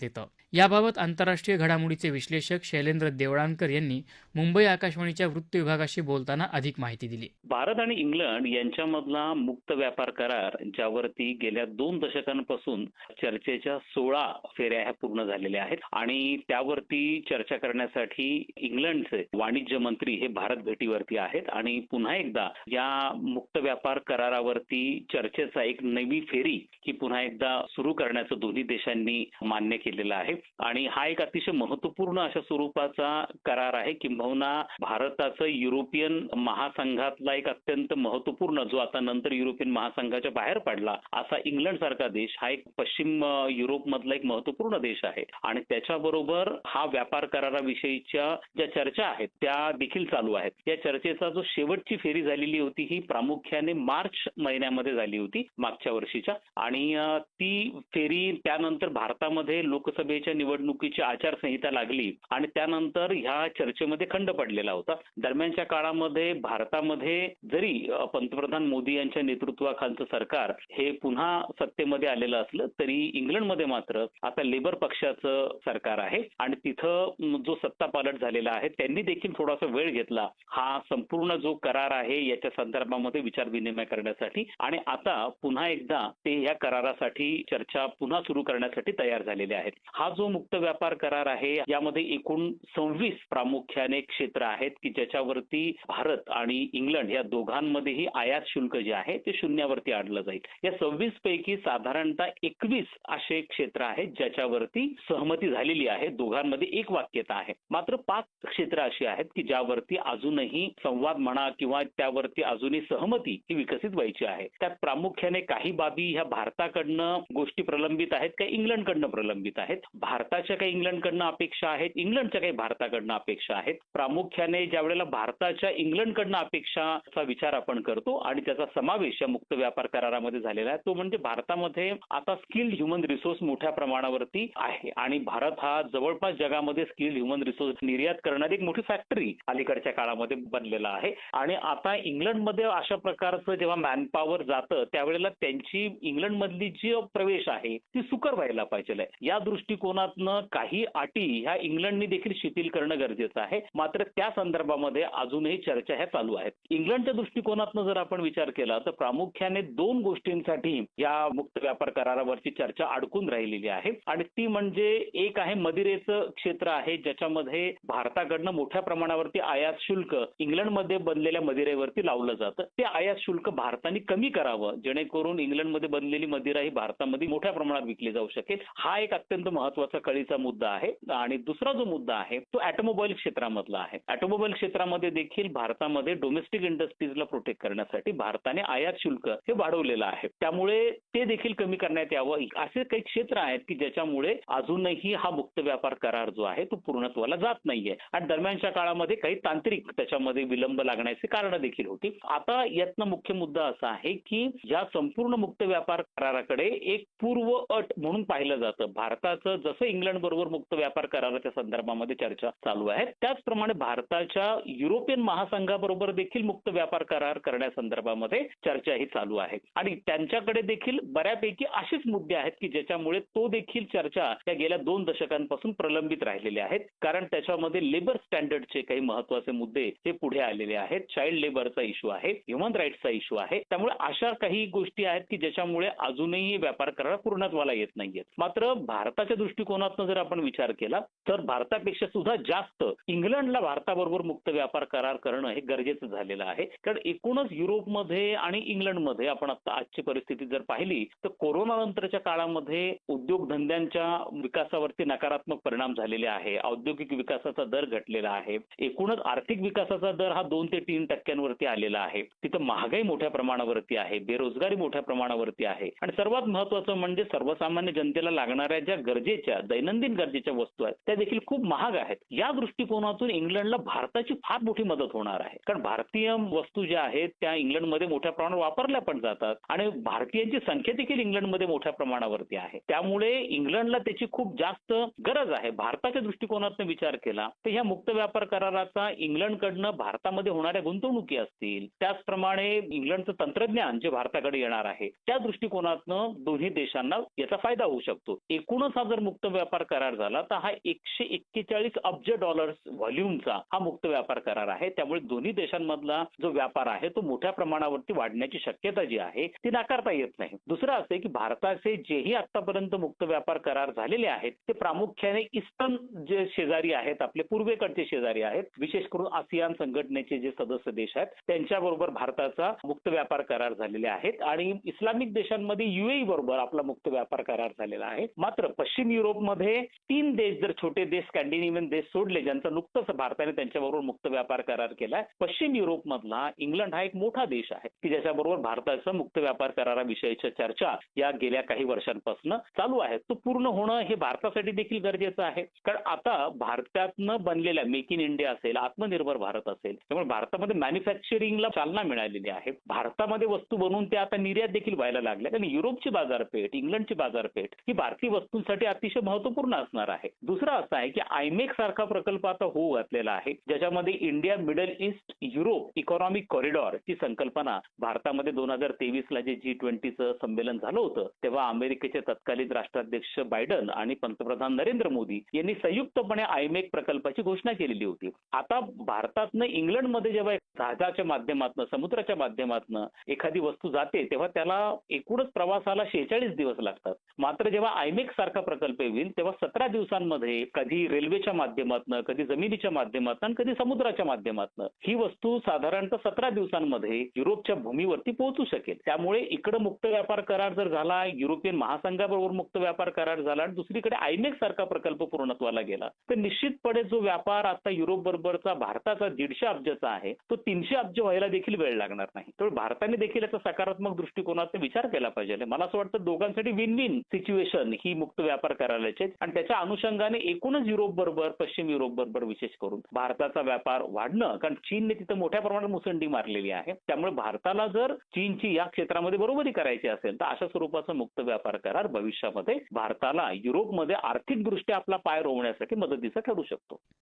देतं. याबाबत आंतरराष्ट्रीय घडामोडीचे विश्लेषक शैलेंद्र देवळांकर यांनी मुंबई आकाशवाणीच्या वृत्त विभागाशी बोलताना अधिक माहिती दिली. भारत आणि इंग्लंड यांच्यामधला मुक्त व्यापार करार ज्यावरती गेल्या दोन दशकांपासून चर्चेच्या सोळा फेऱ्या ह्या पूर्ण झालेल्या आहेत आणि त्यावरती चर्चा करण्यासाठी इंग्लंडचे वाणिज्य मंत्री हे भारत भेटीवरती आहेत आणि पुन्हा एकदा या मुक्त व्यापार करारावरती चर्चेचा एक नवी फेरी ही पुन्हा एकदा सुरू करण्याचं दोन्ही देशांनी मान्य केलेला आहे. आणि हा एक अतिशय महत्त्वपूर्ण अशा स्वरूपाचा करार आहे किंबहुना भारताचं युरोपियन महासंघातला एक अत्यंत महत्त्वपूर्ण जो आता नंतर युरोपियन महासंघाच्या बाहेर पडला असा इंग्लंड सारखा देश हा एक पश्चिम युरोप मधला एक महत्त्वपूर्ण देश आहे. आणि त्याच्याबरोबर हा व्यापार कराराविषयीच्या ज्या चर्चा आहेत त्या देखील चालू आहेत. या चर्चेचा जो शेवटची फेरी झालेली होती ही प्रामुख्याने मार्च महिन्यामध्ये झाली होती मागच्या वर्षीच्या. आणि ती फेरी त्यानंतर भारतामध्ये लोकसभेच्या निवडणुकीची आचारसंहिता लागली आणि त्यानंतर ह्या चर्चेमध्ये खंड पडलेला होता. दरम्यानच्या काळामध्ये भारतामध्ये जरी पंतप्रधान मोदी यांच्या नेतृत्वाखालचं सरकार हे पुन्हा सत्तेमध्ये आलेलं असलं तरी इंग्लंडमध्ये मात्र आता लेबर पक्षाचं सरकार आहे आणि तिथं जो सत्ता पालट झालेला आहे त्यांनी देखील थोडासा वेळ घेतला. हा संपूर्ण जो करार आहे याच्या संदर्भामध्ये विचार विनिमय करण्यासाठी आणि आता पुन्हा एकदा ते या करारासाठी चर्चा पुन्हा सुरू करण्यासाठी तयार झालेले आहेत. हा जो मुक्त व्यापार करार आहे यामध्ये एकूण सव्वीस प्रामुख्याने क्षेत्र आहेत की ज्याच्यावरती भारत आणि इंग्लंड या दोघांमध्येही आयात शुल्क जे आहे ते शून्यावरती आणलं जाईल. या सव्वीस पैकी साधारणतः एकवीस असे क्षेत्र आहेत ज्याच्यावरती सहमती झालेली आहे दोघांमध्ये एक वाक्यता आहे. मात्र पाच क्षेत्र अशी आहेत की ज्यावरती अजूनही संवाद म्हणा किंवा त्यावरती अजूनही सहमती ही विकसित व्हायची आहे. त्यात प्रामुख्याने काही बाबी ह्या भारताकडनं गोष्टी प्रलंबित आहेत का इंग्लंडकडनं प्रलंबित आहेत. भारताच्या काही इंग्लंडकडनं अपेक्षा आहेत. इंग्लंडच्या काही भारताकडनं अपेक्षा आहेत. प्रामुख्याने ज्या वेळेला भारताच्या इंग्लंडकडनं अपेक्षाचा विचार आपण करतो आणि त्याचा समावेश या मुक्त व्यापार करारामध्ये झालेला आहे तो म्हणजे भारतामध्ये आता स्किल्ड ह्युमन रिसोर्स मोठ्या प्रमाणावरती आहे. आणि भारत हा जवळपास जगामध्ये स्किल्ड ह्युमन रिसोर्स निर्यात करणारी एक मोठी फॅक्टरी अलीकडच्या काळामध्ये बनलेला आहे. आणि आता इंग्लंडमध्ये अशा प्रकारचं जेव्हा मॅनपॉवर जातं त्यावेळेला त्यांची इंग्लंडमधली जी प्रवेश आहे ती सुकर व्हायला पाहिजे या दृष्टिकोनातनं काही अटी ह्या इंग्लंडनी देखील शिथिल करणं गरजेचं आहे. मात्र त्या संदर्भामध्ये अजूनही चर्चा ह्या चालू आहेत. इंग्लंडच्या दृष्टिकोनातनं जर आपण विचार केला तर प्रामुख्याने दोन गोष्टींसाठी या मुक्त व्यापार करारावरची चर्चा अडकून राहिलेली आहे. आणि ती म्हणजे एक आहे मदिरेचं क्षेत्र आहे ज्याच्यामध्ये भारताकडनं मोठ्या प्रमाणावरती आयात शुल्क इंग्लंडमध्ये बनलेल्या मदिरेवरती लावलं जातं. ते आयात शुल्क भारताने कमी करावं जेणेकरून इंग्लंडमध्ये बनलेली मदिरा ही भारतामध्ये मोठ्या प्रमाणात विकली जाऊ शकेल. हा एक अत्यंत महत्त्वाचा कळीचा मुद्दा आहे. आणि दुसरा जो मुद्दा आहे तो ऑटोमोबाईल क्षेत्रामधला आहे. ऑटोमोबाईल क्षेत्रामध्ये देखील भारतामध्ये डोमेस्टिक इंडस्ट्रीजला प्रोटेक्ट करण्यासाठी भारताने आयात शुल्क हे वाढवलेलं आहे. त्यामुळे ते देखील कमी करण्यात यावं. असे काही क्षेत्र आहेत की ज्याच्यामुळे अजूनही हा मुक्त व्यापार करार जो आहे तो पूर्णत्वाला जात नाहीये. आणि दरम्यानच्या काळामध्ये काही तांत्रिक त्याच्यामध्ये विलंब लागण्याची कारण देखील होती. आता यातनं मुख्य मुद्दा असा आहे की या संपूर्ण मुक्त व्यापार कराराकडे एक पूर्व अट म्हणून पाहिलं जातं. भारताचं जसं इंग्लंड बरोबर मुक्त व्यापार कराराच्या संदर्भामध्ये चर्चा चालू आहे त्याचप्रमाणे भारताच्या युरोपियन महासंघाबरोबर देखील मुक्त व्यापार करार करण्यासंदर्भामध्ये चर्चा ही चालू आहे. आणि त्यांच्याकडे देखील बऱ्यापैकी असेच मुद्दे आहेत की ज्याच्यामुळे तो देखील चर्चा या गेल्या दोन दशकांपासून प्रलंबित राहिलेल्या आहेत. कारण त्याच्यामध्ये लेबर स्टँडर्डचे काही महत्त्वाचे मुद्दे हे पुढे आलेले आहेत. चाइल्ड लेबरचा इश्यू आहे ह्युमन राईट्सचा इश्यू आहे. त्यामुळे अशा काही गोष्टी आहेत की ज्याच्यामुळे अजूनही व्यापार करार पूर्णत्वाला येत नाहीयेत. मात्र भारताच्या दृष्टिकोनातून जर आपण विचार केला तर भारतापेक्षा सुद्धा जास्त इंग्लंडला भारताबरोबर मुक्त व्यापार करार करणं हे गरजेचं झालेलं आहे. कारण एकूणच युरोपमध्ये आणि इंग्लंडमध्ये आपण आता आजची परिस्थिती जर पाहिली तर कोरोना नंतरच्या काळामध्ये उद्योगधंद्यांच्या विकासावरती नकारात्मक परिणाम झालेले आहे. औद्योगिक विकासाचा दर घटलेला आहे. एकूणच आर्थिक विकासाचा दर हा दोन ते तीन टक्क्यांवरती आलेला आहे. तिथं महागाई मोठ्या प्रमाणावरती आहे बेरोजगारी मोठ्या प्रमाणावरती आहे. आणि सर्वात महत्वाचं म्हणजे सर्वसामान्य जनतेला लागणाऱ्या ज्या गरजेच्या दैनंदिन गरजेच्या वस्तू आहेत त्या देखील खूप महाग आहेत. या दृष्टिकोनातून इंग्लंडला भारताची फार मोठी मदत होणार आहे. कारण भारतीय वस्तू ज्या आहेत त्या इंग्लंडमध्ये मोठ्या प्रमाणावर वापरल्या पण जातात आणि भारतीयांची संख्या देखील इंग्लंडमध्ये मोठ्या प्रमाणावरती आहे. त्यामुळे इंग्लंडला त्याची खूप जास्त गरज आहे. भारताच्या दृष्टिकोनातून विचार केला तर ह्या मुक्त व्यापार कराराचा इंग्लंडकडनं भारतामध्ये होणाऱ्या गुंतवणुकी असतील त्याचप्रमाणे इंग्लंडचं तंत्रज्ञान जे भारताकडे येणार आहे त्या दृष्टिकोनातनं दोन्ही देशांना याचा फायदा होऊ शकतो. एकूणच म्हणूनच हा जर मुक्त व्यापार करार झाला तर हा एकशे एक्केचाळीस अब्ज डॉलर्स व्हॉल्यूमचा हा मुक्त व्यापार करार आहे. त्यामुळे दोन्ही देशांमधला जो व्यापार आहे तो मोठ्या प्रमाणावरती वाढण्याची शक्यता जी आहे ती नाकारता येत नाही. दुसरं असं आहे की भारताचे जेही आतापर्यंत मुक्त व्यापार करार झालेले आहेत ते प्रामुख्याने इस्टर्न जे शेजारी आहेत आपले पूर्वेकडचे शेजारी आहेत विशेष करून आसियान संघटनेचे जे सदस्य देश आहेत त्यांच्याबरोबर भारताचा मुक्त व्यापार करार झालेले आहेत. आणि इस्लामिक देशांमध्ये युएई बरोबर आपला मुक्त व्यापार करार झालेला आहे. मात्र पश्चिम युरोपमध्ये तीन देश जर छोटे देश स्कॅन्डिनेव्हियन देश सोडले ज्यांचा नुकतंच भारताने त्यांच्याबरोबर मुक्त व्यापार करार केलाय पश्चिम युरोपमधला इंग्लंड हा एक मोठा देश आहे की ज्याच्याबरोबर भारताचं मुक्त व्यापार कराराविषयीच्या चर्चा या गेल्या काही वर्षांपासून चालू आहेत. तो पूर्ण होणं हे भारतासाठी देखील गरजेचं आहे. कारण आता भारतातनं बनलेल्या मेक इन इंडिया असेल आत्मनिर्भर भारत असेल त्यामुळे भारतामध्ये मॅन्युफॅक्चरिंगला चालना मिळालेली आहे. भारतामध्ये वस्तू बनवून त्या आता निर्यात देखील व्हायला लागल्या आणि युरोपची बाजारपेठ इंग्लंडची बाजारपेठ ही भारतीय वस्तू वस्तूंसाठी अतिशय महत्त्वपूर्ण असणार आहे. दुसरं असं आहे की आयमेक सारखा प्रकल्प आता होऊ घातलेला आहे ज्याच्यामध्ये India Middle East Europe economic corridor ची संकल्पना भारतामध्ये दोन हजार तेवीस ला जे जी ट्वेंटीचं संमेलन झालं होतं तेव्हा अमेरिकेचे तत्कालीन राष्ट्राध्यक्ष बायडन आणि पंतप्रधान नरेंद्र मोदी यांनी संयुक्तपणे आयमेक प्रकल्पाची घोषणा केलेली होती. आता भारतातनं इंग्लंडमध्ये जेव्हा जहाजाच्या माध्यमातून समुद्राच्या माध्यमातून एखादी वस्तू जाते तेव्हा त्याला एकूणच प्रवासाला शेहेचाळीस दिवस लागतात. मात्र जेव्हा आयमेक सारखा प्रकल्प येईल तेव्हा सतरा दिवसांमध्ये कधी रेल्वेच्या माध्यमातून कधी जमिनीच्या माध्यमातून कधी समुद्राच्या माध्यमातून ही वस्तू साधारणतः सतरा दिवसांमध्ये युरोपच्या भूमीवरती पोहोचू शकेल. त्यामुळे इकडे मुक्त व्यापार करार जर झाला युरोपियन महासंघाबरोबर मुक्त व्यापार करार झाला आणि दुसरीकडे आयमेक सारखा प्रकल्प पूर्णत्वाला गेला तर निश्चितपणे जो व्यापार आता युरोप बरोबरचा भारताचा दीडशे अब्जचा आहे तो तीनशे अब्ज व्हायला देखील वेळ लागणार नाही. तर भारताने देखील याचा सकारात्मक दृष्टिकोनाचा विचार केला पाहिजे. मला असं वाटतं दोघांसाठी विन विन सिच्युएशन ही मुक्त व्यापार करायला आहे. आणि त्याच्या अनुषंगाने एकूणच युरोप बरोबर पश्चिम युरोप बरोबर विशेष करून भारताचा व्यापार वाढणं कारण चीनने तिथं मोठ्या प्रमाणात मुसंडी मारलेली आहे त्यामुळे भारताला जर चीनची या क्षेत्रामध्ये बरोबरी करायची असेल तर अशा स्वरूपाचा मुक्त व्यापार करार भविष्यामध्ये भारताला युरोपमध्ये आर्थिकदृष्ट्या आपला पाय रोवण्यासाठी मदतीचा ठरू शकतो